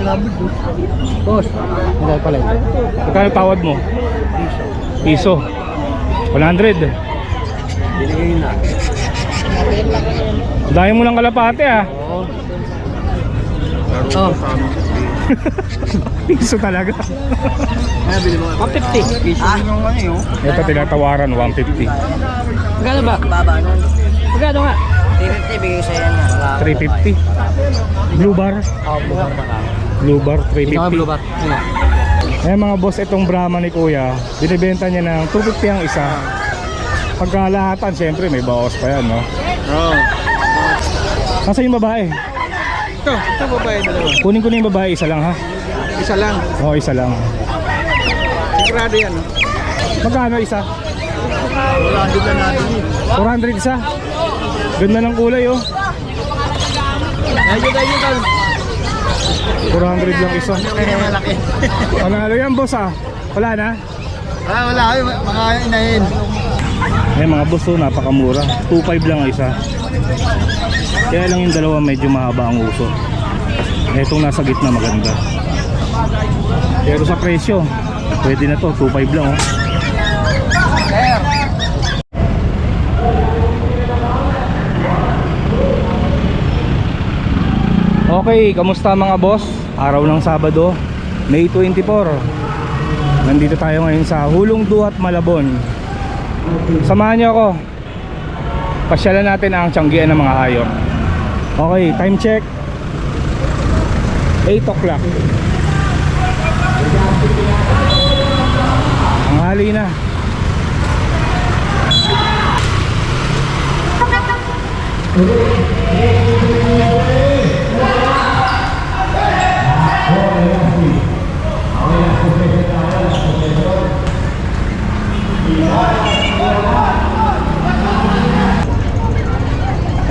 labod. oh. Boss. Hindi pala ito. Magkano tawad mo? Piso. 100. Binigay na. Dahil mo ng kalapate ah. Oo. Oh. Piso talaga. Ano bili mo? 150. Ah, yung ano yun? Ito tinatawaran 150. Magkano ba? Baba nun. Magkano nga? 350 bigay sa'yo na. 350. Blue bar. Oo, buka pa ka. Blue bar Ikaw ang blue 350. bat. Ano? Eh mga boss, itong Brahma ni Kuya, binibenta niya ng 250 ang isa. Pagkalahatan, syempre may bawas pa yan, no? Oo. Nasa yung babae? Ito, ito babae dalawa. Kunin ko na yung babae, isa lang ha? Isa lang. Oo, isa lang. Sigurado yan. Magkano isa? Wala, hindi na natin. 400 isa? Ganda ng kulay, oh. Ayun, ayun, ayun. 400 lang isa. Panalo yan, boss, ah. Wala na? Ah, wala. Ay, mga inahin. Eh mga boss oh, napakamura 2.5 lang ang isa Kaya lang yung dalawa medyo mahaba ang uso Etong nasa gitna maganda Pero sa presyo Pwede na to 2.5 lang oh Okay, kamusta mga boss? Araw ng Sabado, May 24 Nandito tayo ngayon sa Hulong Duhat, Malabon Samahan niyo ako. Pasyalan natin ang tiyanggian ng mga hayop. Okay, time check. 8 o'clock. Ang hali na.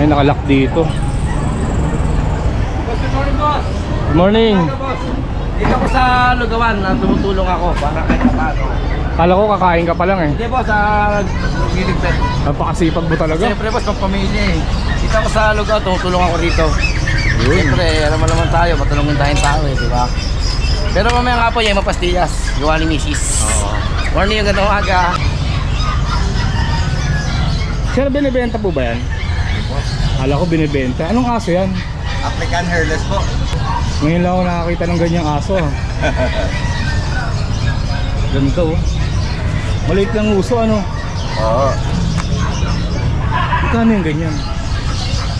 Ay, nakalock dito. Good morning, boss. Good morning. Dito ko sa Lugawan na tumutulong ako para kahit paano. Kala ko kakain ka pa lang eh. Hindi, boss, sa giligpet. Napakasipag mo talaga. Siyempre, boss, pang pamilya eh. Dito ko sa Lugawan, tumutulong ako rito. Siyempre, alam mo naman tayo, matulungin tayong tao eh, di ba? Pero mamaya nga po, yung mapastillas, gawa ni Mrs. Oo. Morning yung gandang umaga. Sir, binibenta po ba yan? Kala ko binibenta. Anong aso yan? African hairless po. Ngayon lang ako nakakita ng ganyang aso. Ganito oh. Maliit lang uso ano. Oo. Magkano yung ganyan?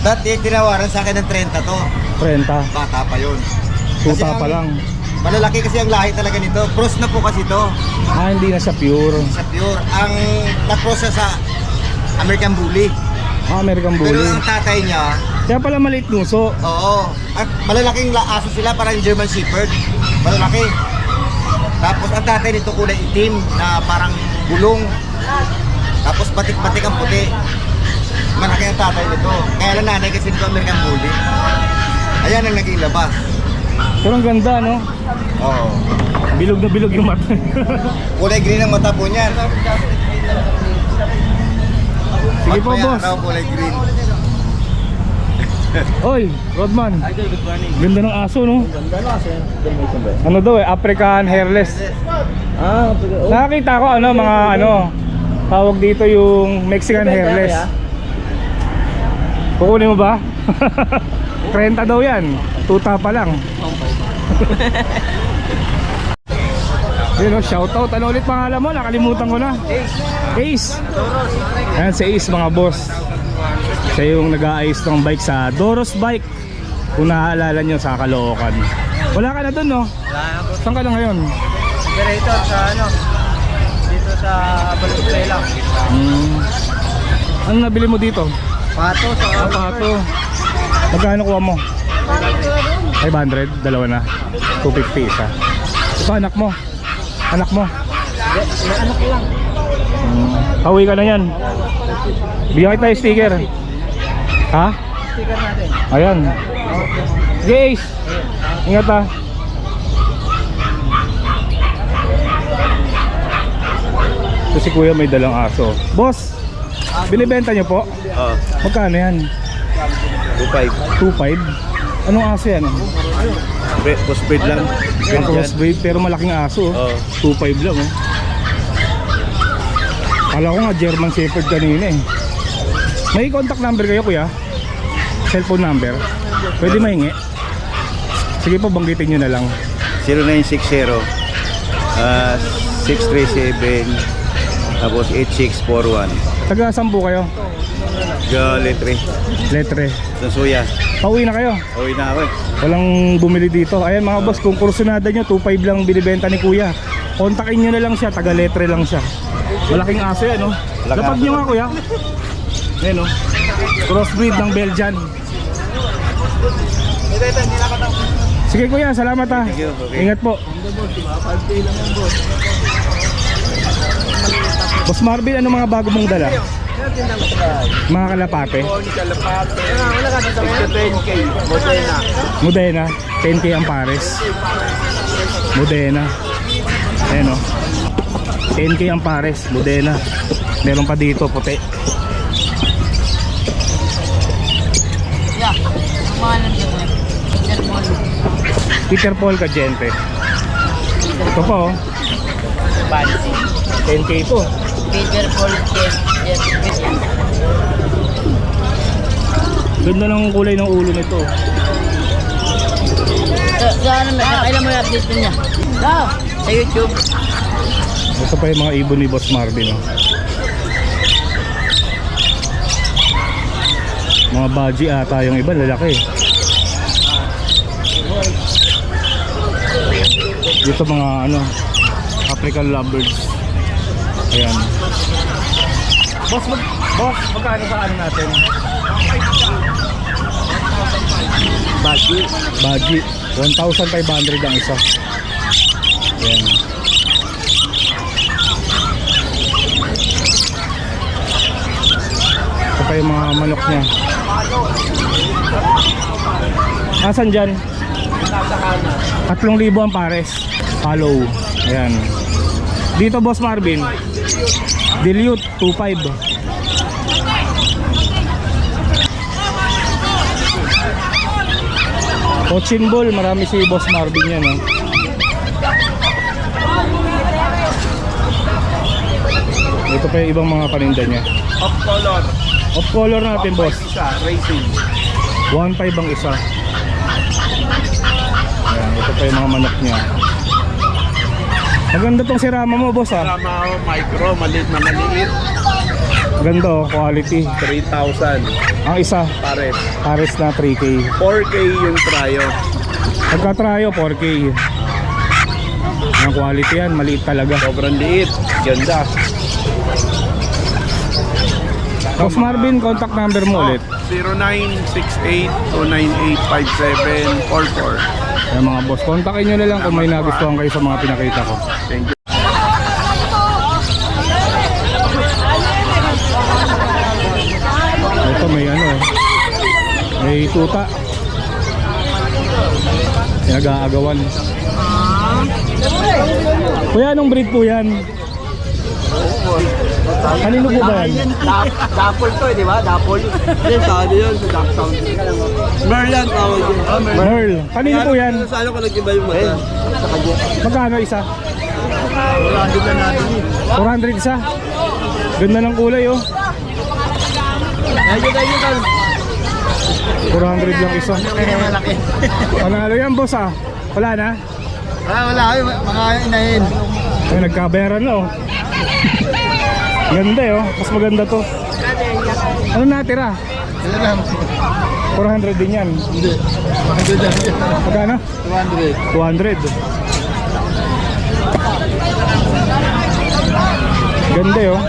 Dati tinawaran sa akin ng 30 to. 30. Bata pa yun. Tuta ang- pa lang. Malalaki kasi ang lahi talaga nito. Cross na po kasi to. Ah, hindi na siya pure. Sa pure. Ang na-cross siya sa American Bully. Ah, American Pero Bully. ang tatay niya, Kaya pala maliit nuso. oo. At malalaking la- aso sila parang German Shepherd. Malalaki. Tapos ang tatay nito kulay itim na parang gulong. Tapos batik-batik ang puti. Malaki ang tatay nito. Kaya lang nanay kasi nito American Bully. Ayan ang naging labas. Pero ang ganda no. Oo. Bilog na bilog yung mata. Kulay green ang mata po niyan. Sige po, boss. raw, kulay green. Oy, Rodman. Idol, good morning. Ganda ng aso no. Ganda na kasi. Ano daw eh, African hairless. Ah, Nakakita ko ano mga ano tawag dito yung Mexican hairless. Kukunin mo ba? 30 daw yan. Tuta pa lang. Yun o, shoutout. Ano ulit pangalan mo? Nakalimutan ko na. Ace. Ayan si Ace mga boss. Siya yung nag-aayos ng bike sa Doros Bike. Kung naaalala nyo sa Caloocan. Wala ka na dun no? Wala na po. Saan ka na ngayon? Operator sa ano, dito sa Valenzuela. Hmm. Ano nabili mo dito? Pato sa Ah, pato. Magkano kuha mo? 500, dalawa na. 250 isa. Ito anak mo. Anak mo. Anak ko lang. Hmm. Pauwi ka na yan. Bigyan kita yung sticker. Ha? Sticker natin. Ayan. Jace! Ingat ha. Ito si kuya may dalang aso. Boss, binibenta niyo po? Oo. Magkano yan? 2.5. 2.5? Anong aso yan? Crossbreed, crossbreed lang. Ang crossbreed pero malaking aso. Oh. 2.5 lang oh. Kala ko nga German Shepherd kanina eh. May contact number kayo kuya? Cellphone number? Pwede mahingi? Sige po, banggitin nyo na lang. 0960 ah 637 tapos 8641. Taga saan po kayo? Galetre. Letre. Susuya. Pauwi na kayo. Uwi na ako eh. Walang bumili dito. Ayan mga boss, kung kursunada nyo, 2.5 lang binibenta ni kuya. Kontakin nyo na lang siya, taga letre lang siya. Malaking aso yan, no? Lapag nyo nga kuya. Ayan, no? Crossbreed ng Belgian. Sige kuya, salamat ha. Thank you, okay. Ingat po. Boss Marvin, ano mga bago mong dala? Mga kalapate? kalapate. Ah, wala ka dito ngayon? 10K. Modena. Modena. 10K ang pares. Modena. Ayan o. 10K ang pares. Modena. Meron pa dito, puti. Yeah. Mga nandito. Peter Paul ka, gente. Ito po. Bansi. 10K po. Peter Paul 10K. Ganda ng kulay ng ulo nito. Sa, sa ano na, kailan mo i-update niya? Sa, sa YouTube. Ito pa yung mga ibon ni Boss Marvin oh. Mga baji ata yung iba, lalaki. Dito mga ano, African lovebirds. Ayan. Boss, mag, boss, magkano sa ano natin? Baji. Baji. 1,500 ang isa. Ayan. Ito pa yung mga manok niya. Asan dyan? Tatlong libo ang pares. Hollow. Ayan. Dito Boss Marvin. Dilute 2.5. Cochin Ball, marami si Boss Marvin yan. Oh. Ito pa yung ibang mga paninda niya. Off color. Off color natin boss. Isa, racing. 1.5 ang isa. Ayan, ito pa yung mga manok niya. Maganda tong sirama mo boss ah. Tama ako, micro, maliit na maliit. Maganda oh, quality. 3,000 Ang isa, pares. pares na 3K. 4K yung tryo. Pagka-tryo, 4K. Ang quality yan, maliit talaga. Sobrang liit. Ganda. Boss Marvin, contact number mo ulit. 0968-298-5744. Ayan mga boss, kontakin nyo na lang kung may nagustuhan kayo sa mga pinakita ko. Thank you. Ito may ano eh. May tuta. Nag-aagawan. Kuya, anong breed po yan? Kanino po ba yan? Dapol to eh, di ba? Dapol. Yan, sabi yun sa Sound. Merlan tawag yun. Merl. Kanino po yan? Sa ano ka nag-iba yung mata? Sa kanya. Magkano isa? Wala din na natin eh. 400 isa. Ganda ng kulay oh. Ayun, ayun, ayun. 400 lang isa. Malaki. Panalo yan boss ah. Wala na? Ah, wala kayo, mga inahin. Ay, nagkabayaran na oh. Ganda eh oh. Mas maganda to. Ano natira? Ano lang? 400 din yan. Hindi. Hindi lang. Magkano? 200. 200. Ganda eh, oh.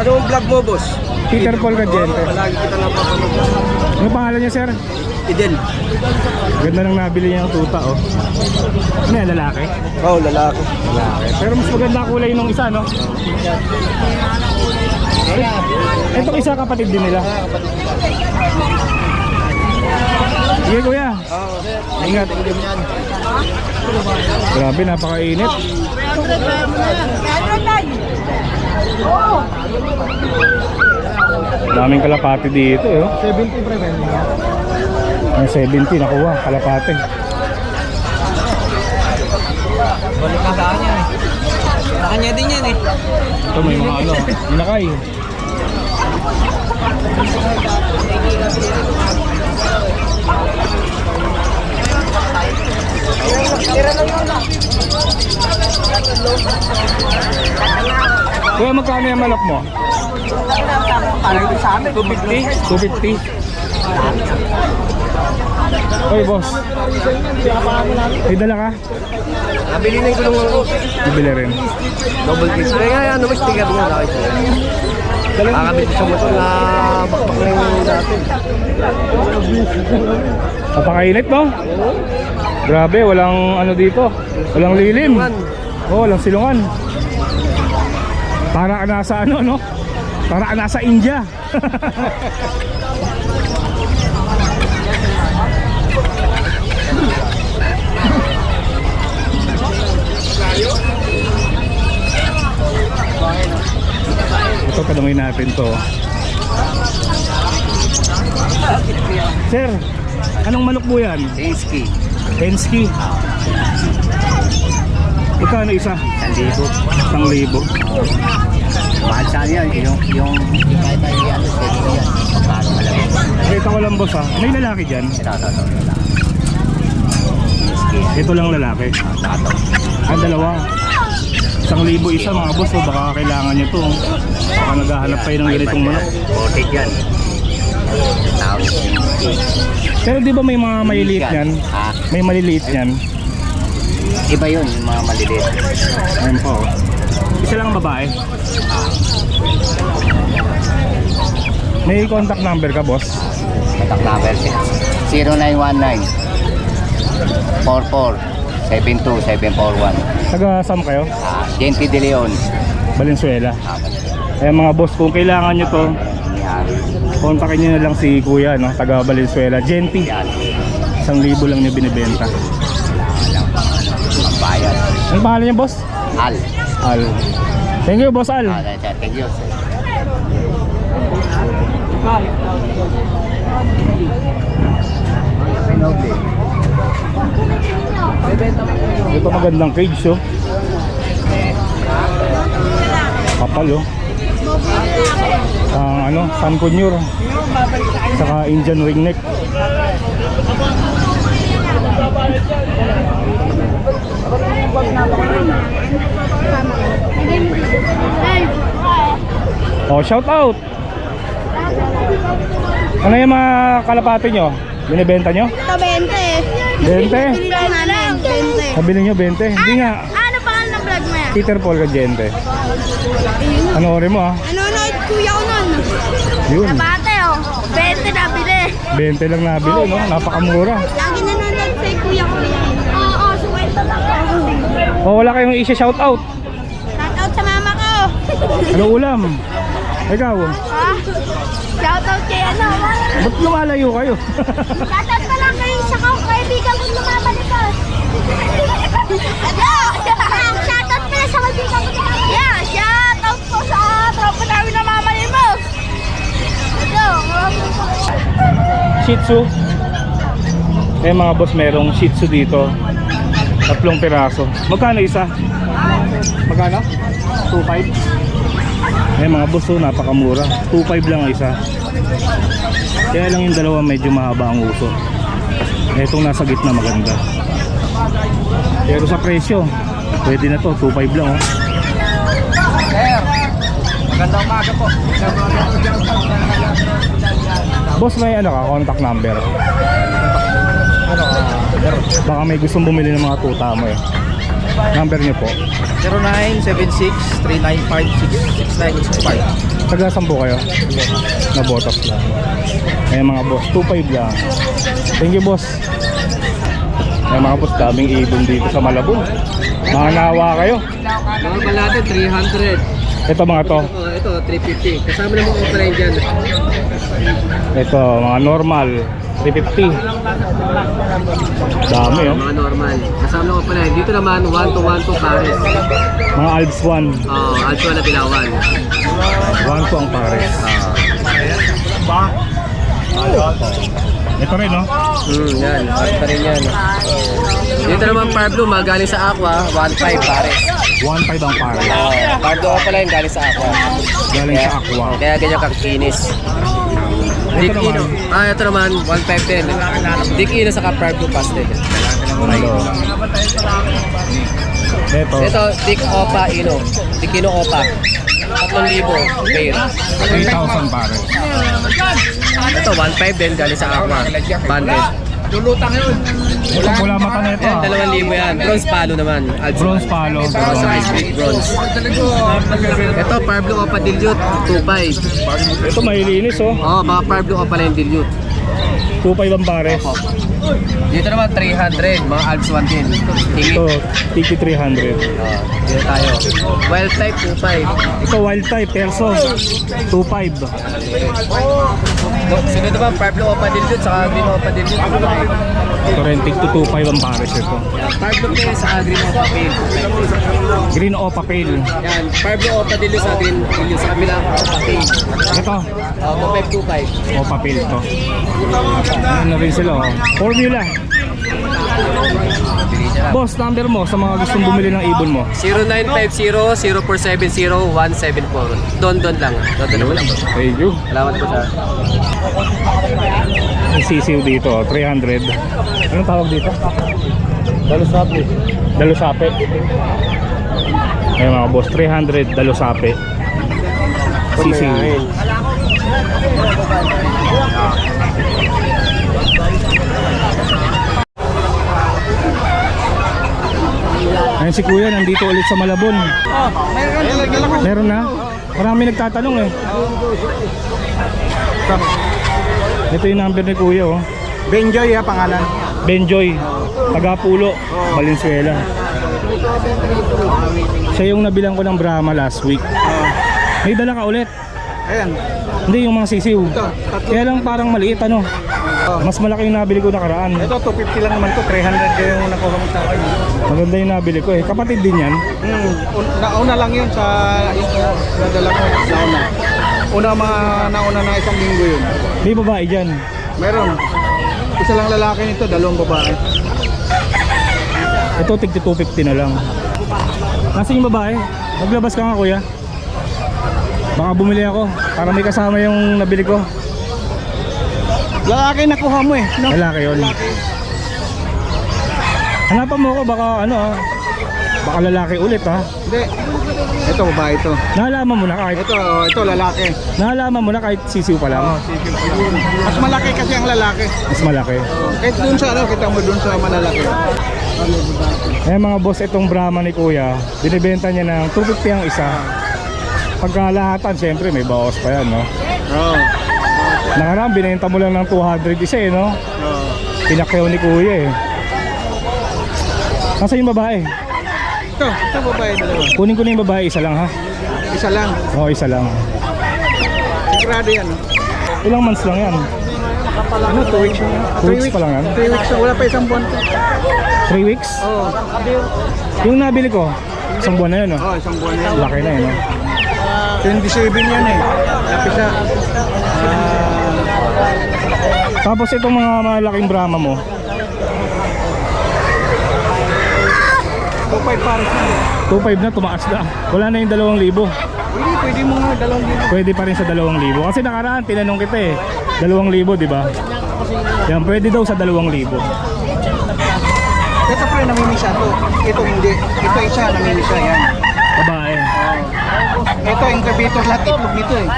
Ano ang vlog mo, boss? Peter Paul Cagente. Palagi kita napapanood. Ano pangalan niya, sir? Eden. Ganda nang nabili niya ng tuta, oh. Ano yan, lalaki? Oo, oh, lalaki. Lalaki. Pero mas maganda ang kulay nung isa, no? Itong isa kapatid din nila. Sige, kuya. Oo, sir. Ingat. Grabe, napakainit. Daming kalapati dito eh. 70 pre, pwede nga. Ang 70 nakuha, kalapati. Balik na saan yan eh. Nakanya din yan eh. Ito may mga ano, inakay. Tira lang yun ah. Kuya, magkano yung manok mo? sa amin, 250. 250. Oy, boss. May dala ka? Nabili na yung gulong ko. Bibili rin. Double kiss. Kaya nga, ano, may sticker nga nakit. Kakabit sa motor na bakbak na yung dati. Napakainit, no? Grabe, walang ano dito. Walang lilim. Oh, walang silungan. Para nasa ano, no? Para nasa India. Ito, tanungin natin to. Sir, anong manok po yan? Hensky. Pensky. Magkano isa? Sandibo. Isang libo. Mahal sa yan. Yung, yung, kahit tayo yan, steady yan. Paano malaki. Kita ko lang boss ha. May lalaki dyan. Ito, ito, ito. ito. Ito lang lalaki. Tato. Ah, dalawa. Isang libo isa mga boss. O baka kailangan nyo to. Baka naghahanap kayo ng ganitong manok. Ported yan. Pero di ba may mga maliliit yan? Ha? May maliliit yan. Iba yun, yung mga maliliit. Ayun po. Isa lang ang babae. May contact number ka boss? Contact number 0919 44 72741. Taga Sam kayo? Ah, Gente De Leon. Valenzuela. Ah, Kaya mga boss, kung kailangan nyo to, kontakin nyo na lang si Kuya, no? taga Valenzuela. Genti, Yan. isang libo lang niya binibenta. Ano pangalan niya, boss? Al. Al. Thank you, boss Al. Ah. Thank you. Ito magandang cage, oh. Kapal, oh. Ang ano, San Conure. Saka Indian ringneck. Oh, shout out. Ano yung mga kalapati nyo? Binibenta nyo? Ito, 20. 20? Bili lang namin, 20. Sabili nyo 20? Hindi nga. Ano pangalan ng vlog mo yan? Peter Paul Gadiente. Ano rin mo ah? Nanonood kuya ko nun. Yun. Nabate oh. 20 na bili. 20 lang nabili, no? Napakamura. Lagi nanonood sa kuya ko yan. Oo, oh, suwelta lang ako. Oh, wala kayong isa shout out. Shout out sa mama ko. Ano ulam? Ikaw, ha? Shout out kay ano. ba't lumalayo kayo? Shout out pa lang kay sa ka- kaibigan ko lumabalikas. Ano? Shout out pala sa kaibigan ko. Yeah, shout out po sa tropa namin na mamalimos. Ano? Shih Tzu. Eh mga boss, merong Shih Tzu dito. Tatlong piraso. Magkano isa? Magkano? 2.5? Eh mga boss, oh, napakamura. 2.5 lang ang isa. Kaya lang yung dalawa medyo mahaba ang uso. Eh, Itong nasa gitna maganda. Pero sa presyo, pwede na to. 2.5 lang oh. Sir, magandang umaga po. Boss, may ano ka? Contact number. Baka may gustong bumili ng mga tuta mo eh. Number niyo po. 0976-395-6965. Taga saan po kayo? Na botas lang. Ayan mga boss, 2.5 lang. Thank you boss. Ayan mga boss, daming ibon dito sa Malabon. Mga nawa kayo. Normal natin, 300. Ito mga to. Oh, ito, 350. Kasama na mga offline dyan. Ito, mga normal. 350. Dami oh. Mga normal. Kasama na offline. Dito naman, 1 to 1 to pares. Mga Alps 1. Oh, also na binawan. 1 to ang pares. Ito rin, no? Hmm, yan. Pa rin yan. Dito naman Pablo, magaling sa Aqua, 1.5 pare. 1.5 ang pare. Pablo ka pala yung galing sa Aqua. Galing sa Aqua. Kaya ganyan kakinis. Dick Ino. Ah, ito naman, 1.5 din. Dick Ino sa Pablo Pastel. Ito. Ito. Ito, Dick Opa Ino. Dick Ino Opa. 3,000 pair. 3,000 pare. Ito, 1.5 din galing sa Aqua. Banded. Ito pula mata na ito. Yan, ah. 2,000 yan. Bronze palo naman. Alpha. Bronze palo. Bronze ice cream, bronze. Ito, Pablo Opa Dilute, 2.5. Ito mahilinis, oh. Oh, mga Pablo Opa na yung Dilute. 2.5 ang pares. Dito naman 300, mga Alps 1 din. Tingin. Ito, tiki 300. Oh, dito tayo. Wild type 2.5. Ito wild type, perso. 2.5. No, sunod naman Pablo Opa Dilute, saka Green Opa Dilute. Ito rin, tig to 2.5 ang pares ito. Pablo Pay sa Green Opa Pale. Green Opa Pale. Yan, Pablo Opa Dilute sa Green Dilute sa kabila Opa Pale. Ito, Oh, 2.525. Opa Pale to. Ano na rin sila, oh. Formula. Boss, number mo sa mga gustong bumili ng ibon mo. 0950-0470-174. Don Don lang. Don Don lang. Thank you. Salamat po sa... Sisiw dito, oh, 300. Anong tawag dito? Dalusape. Dalusape. Ayun mga boss, 300 dalusape. Sisiw. Ayun si Kuya, nandito ulit sa Malabon. Meron na? Marami nagtatanong eh. Ito yung number ni Kuya oh. Benjoy ha, pangalan. Benjoy, Tagapulo, Valenzuela. Siya yung nabilang ko ng Brahma last week. May dala ka ulit. Ayan. Hindi yung mga sisiw. Kaya lang parang maliit ano. Mas malaki yung nabili ko nakaraan. Ito, 250 lang naman to. 300 kayo yung nakuha mo sa akin. Maganda yung nabili ko eh. Kapatid din yan. Hmm. Un- nauna lang yun sa yung nadala ko. Nauna. Una mga nauna na isang linggo yun. May babae dyan. Meron. Isa lang lalaki nito, dalawang babae. Ito tig 250 na lang. Nasa yung babae? Maglabas ka nga kuya. Baka bumili ako para may kasama yung nabili ko. Lalaki nakuha mo eh. No? Lalaki yun. Hanapan mo ako baka ano ah. Baka lalaki ulit ha. Hindi. Ito, babae ito. Nalaman mo na kahit Ito, oh, ito lalaki. nalaman mo na kahit sisiw pa lang. Mas malaki kasi ang lalaki. Mas malaki. Kahit dun sa ano, kita mo dun sa malalaki. Eh mga boss, itong Brahma ni Kuya, binibenta niya ng 250 ang isa. Pagkalahatan, syempre may bawas pa yan, no? Oo. Nakaraan, binenta mo lang ng 200 isa, eh, no? Oo. Pinakyaw ni Kuya, eh. Nasa yung babae? Ito, ito babae dalawa. Kunin ko na yung babae, isa lang ha? Isa lang. Oo, isa lang. Sigurado yan. Ilang months lang yan? Ano, 2 weeks na. Two weeks pa lang yan? 3 weeks na. Wala pa isang buwan. 3 weeks? Oo. Yung nabili ko, isang buwan na yun, no? Oo, isang buwan yan. Laki na, eh, no? 27 yan eh. Tapos sa... Ah, Tapos itong mga malaking Brahma mo, 2.5 pares na. 2.5 na, tumaas na. Wala na yung 2,000. Pwede, pwede mo nga dalawang dito. Pwede pa rin sa 2,000. Kasi nakaraan, tinanong kita eh. 2,000, di ba? Yan, pwede daw sa 2,000. Ito pre, namimisa to. Ito hindi. Ito isa, namimisa yan. Babae. Ito, incubator lahat itlog nito eh.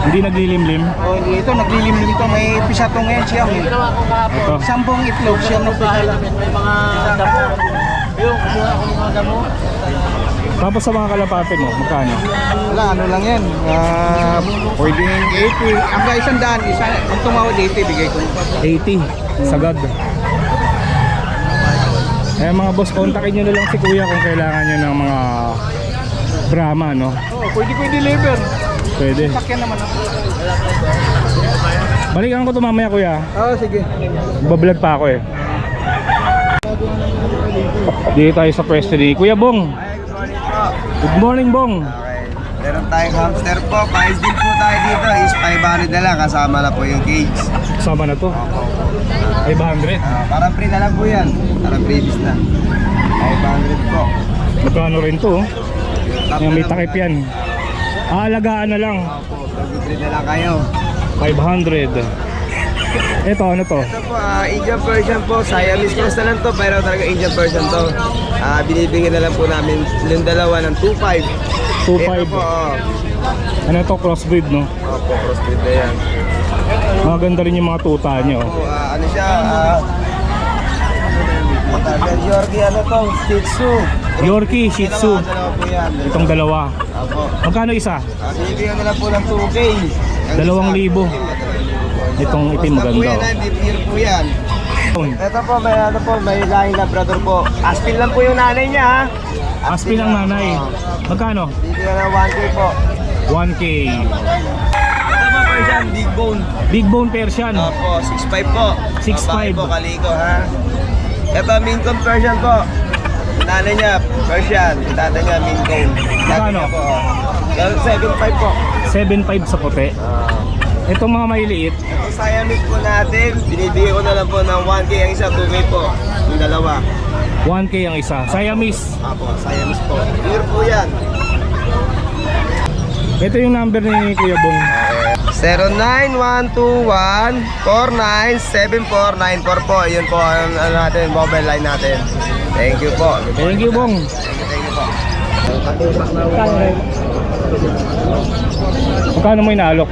Hindi naglilimlim. Oh, ito, naglilimlim to. May pisatong ngayon siyam eh. Ito. Sampung itlog siyam na pisala. Tapos sa mga kalapate mo, magkano? Wala, ano lang yan. Ah, pwedeng 80. Hanggang isang daan, isa, kung tumawad 80, bigay ko. 80. Sagad. Eh mga boss, kontakin nyo na lang si kuya kung kailangan nyo ng mga Brahma, no? Oh, pwede ko i-deliver. Pwede. Sakyan naman ako. Balikan ko to mamaya kuya. Oh, sige. Bablog pa ako eh. Dito tayo sa pwesto ni Kuya Bong. Good morning Bong. Meron tayong hamster po. Price din po tayo dito is 500 na lang. Kasama na po yung cage. Kasama na to. 500. Ah, parang free na lang po yan. Parang previous na. 500 po. Magkano rin to? oh? Yung may takip yan. Aalagaan na lang. Opo, free na lang kayo. 500. Ito, ano to? Ito po, ah, Indian version po. Siamese cross na lang to. Pero talaga Indian version to. Ah, binibigyan na lang po namin yung dalawa ng 2.5. 2.5. Ito po, oh. Ano to? Crossbreed, no? Opo, crossbreed na yan. Maganda rin yung mga tuta nyo. Po, ah, ano siya? Ah, Tagal Yorkie, ano to? Shih Tzu. Yorkie, Shih Tzu. Dalawa, dalawa po yan. Itong dalawa. Opo. Magkano isa? Binibigyan na lang po ng 2K. Ang Dalawang isa. libo. Itong itim Basta po maganda. yan, oh. ah, deep po yan. Ito po, may ano po, may lahing labrador po. Aspin lang po yung nanay niya ha. Aspin ang nanay. Oo. Magkano? Bibigyan ng 1K po. 1K. Ito po, Persian, big bone. Big bone Persian. Opo, 6'5 po. 6'5. Babae po, kaliko ha. Ito, Maine Coon Persian po. Nanay niya, Persian. Tatay niya, Maine Coon. Magkano? Po, oh. 7'5 po. 7.5 sa puti. Itong mga maliliit. Ito, Siamese po natin. Binibigyan ko na lang po ng 1K ang isa, 2K po. Yung dalawa. 1K ang isa. Siamese. Apo, Siamese po. Pure po yan. Ito yung number ni Kuya Bong. 0911-497494 po. Yun po ang ano natin, mobile line natin. Thank you po. Thank you, Bong. Thank you po. Magkano mo inaalok?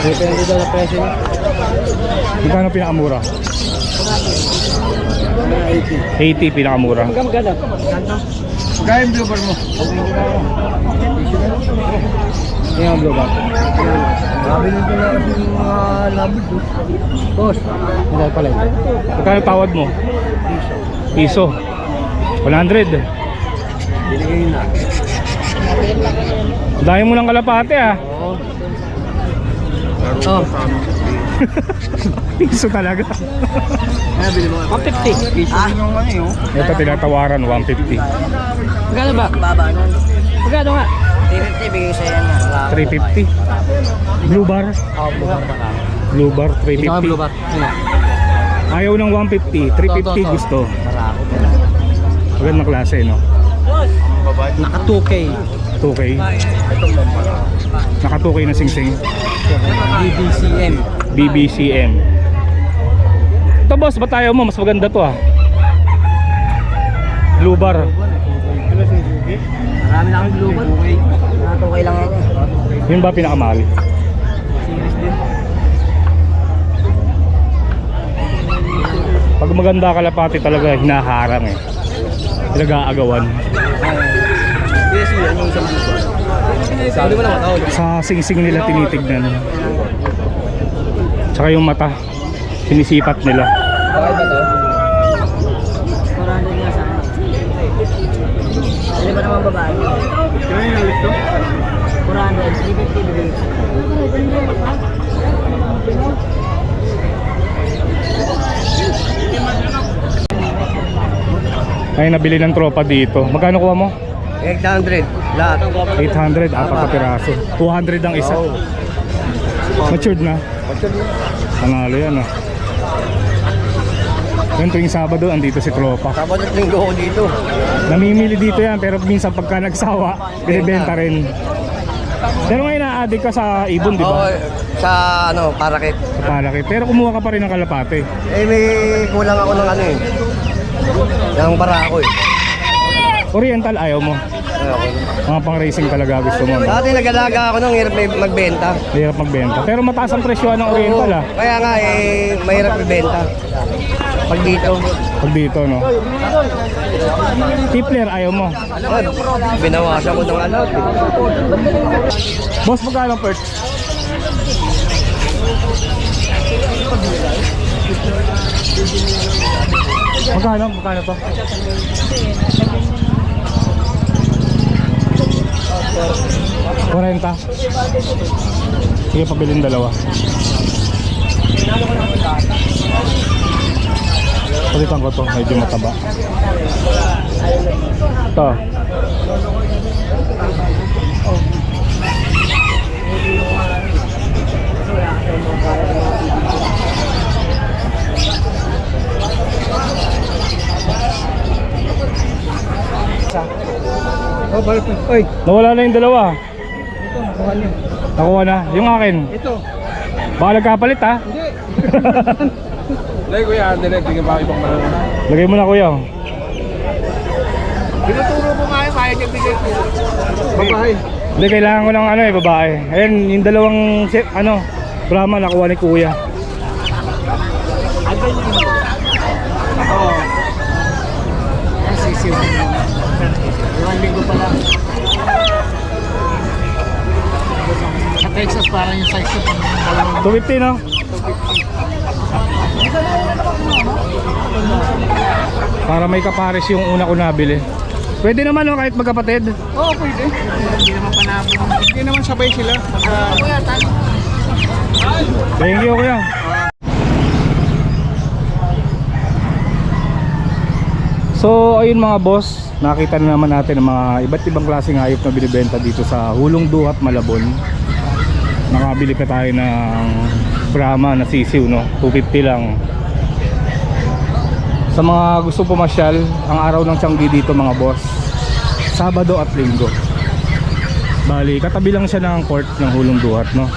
Depende daw sa presyo niya. Magkano pinakamura? 80 pinakamura. Magkano magkano? Kaya yung blooper mo. Yung ang blue ba? Sabi nito na kasi yung mga labid. Boss. Hindi pala yun. Magkano tawad mo? Piso. 100. Binigay na. Dahil mo ng kalapate ah. Oh. Piso talaga. Ano bili mo? 150. Ah, yung ano yun? Ito tinatawaran 150. Magkano ba? Baba nun. Magkano nga? 350 bigay sa'yo yan nga. 350. Blue bar. Oh, blue bar. Blue bar Ikaw ang blue 350. bar. Ano? Ayaw ng 150. 350 gusto. Magandang klase no. Naka 2K. 2K. Naka 2K na sing-sing. BBCM. BBCM. Ito boss, ba't ayaw mo? Mas maganda to ah. Blue bar. Marami na akong bar. Naka 2K lang yan eh. Yun ba pinakamahal? Pag maganda kalapati talaga hinaharang eh. Pinag-aagawan. Yes, yun yung isang. Sabi mo naman, oh. Sa sing-sing nila tinitignan. Tsaka yung mata. Sinisipat nila. Bakit ba to? 400 nga sa akin. Ano ba naman babae? Ano yung gusto? 400, 350 bigay. Ay nabili ng tropa dito. Magkano kuha mo? 800. Lahat. 800, apat na piraso. 200 ang isa. Matured na. Panalo yan ah. Yan tuwing Sabado, andito si tropa. Tapos at linggo ko dito. Namimili dito yan, pero minsan pagka nagsawa, bebenta rin. Pero ngayon na-addict ka sa ibon, di ba? sa ano, parakit. Sa palaki. Pero kumuha ka pa rin ng kalapate. Eh, may kulang ako ng ano eh. Yung para ako eh. Oriental ayaw mo. Mga pang racing talaga gusto mo. No? Dati nag-alaga ako nung hirap may magbenta. Hirap magbenta. Pero mataas ang presyo ng Oriental ah. Kaya nga eh, mahirap ibenta. Pag dito, Pag dito, no? Tipler, ayaw mo. ah, binawasan ko ng ano. Boss, magkano perch? Magkano? Magkano to? 40. Sige, pabilin dalawa. Palitan ko to, medyo mataba. Ito. Oh. Oy, nawala na yung dalawa. Nakuha na. Yung akin. Ito. Baka nagkapalit ha. Dahil kuya, direct, bigyan pa ibang malala. Lagay mo na kuya. Tinuturo mo nga yung kaya niya bigay ko. Babae. Hindi, kailangan ko ng ano eh, babae. Ayun, yung dalawang ano, Brahma nakuha ni kuya. Oo. Yan, sisiw. Ilang linggo pa lang. Sa Texas, parang yung size ko pang dalawang 250 no? Para may kapares yung una ko nabili. Pwede naman no, kahit magkapatid. Oo, pwede. Hindi naman panabong. Hindi naman sabay sila. Ah, Thank you kuya. So ayun mga boss, nakita na naman natin ang mga iba't ibang klaseng hayop na binibenta dito sa Hulong Duhat, Malabon. Nakabili pa tayo ng Brahma na sisiw no, 250 lang. Sa mga gusto pumasyal, ang araw ng Tianggi dito mga boss, Sabado at Linggo. Bali, katabi lang siya ng court ng Hulong Duhat no.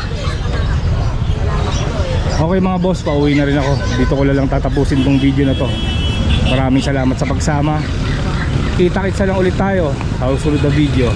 Okay mga boss, pauwi na rin ako. Dito ko lang tatapusin tong video na to. Maraming salamat sa pagsama. Kita-kitsa lang ulit tayo sa susunod na video.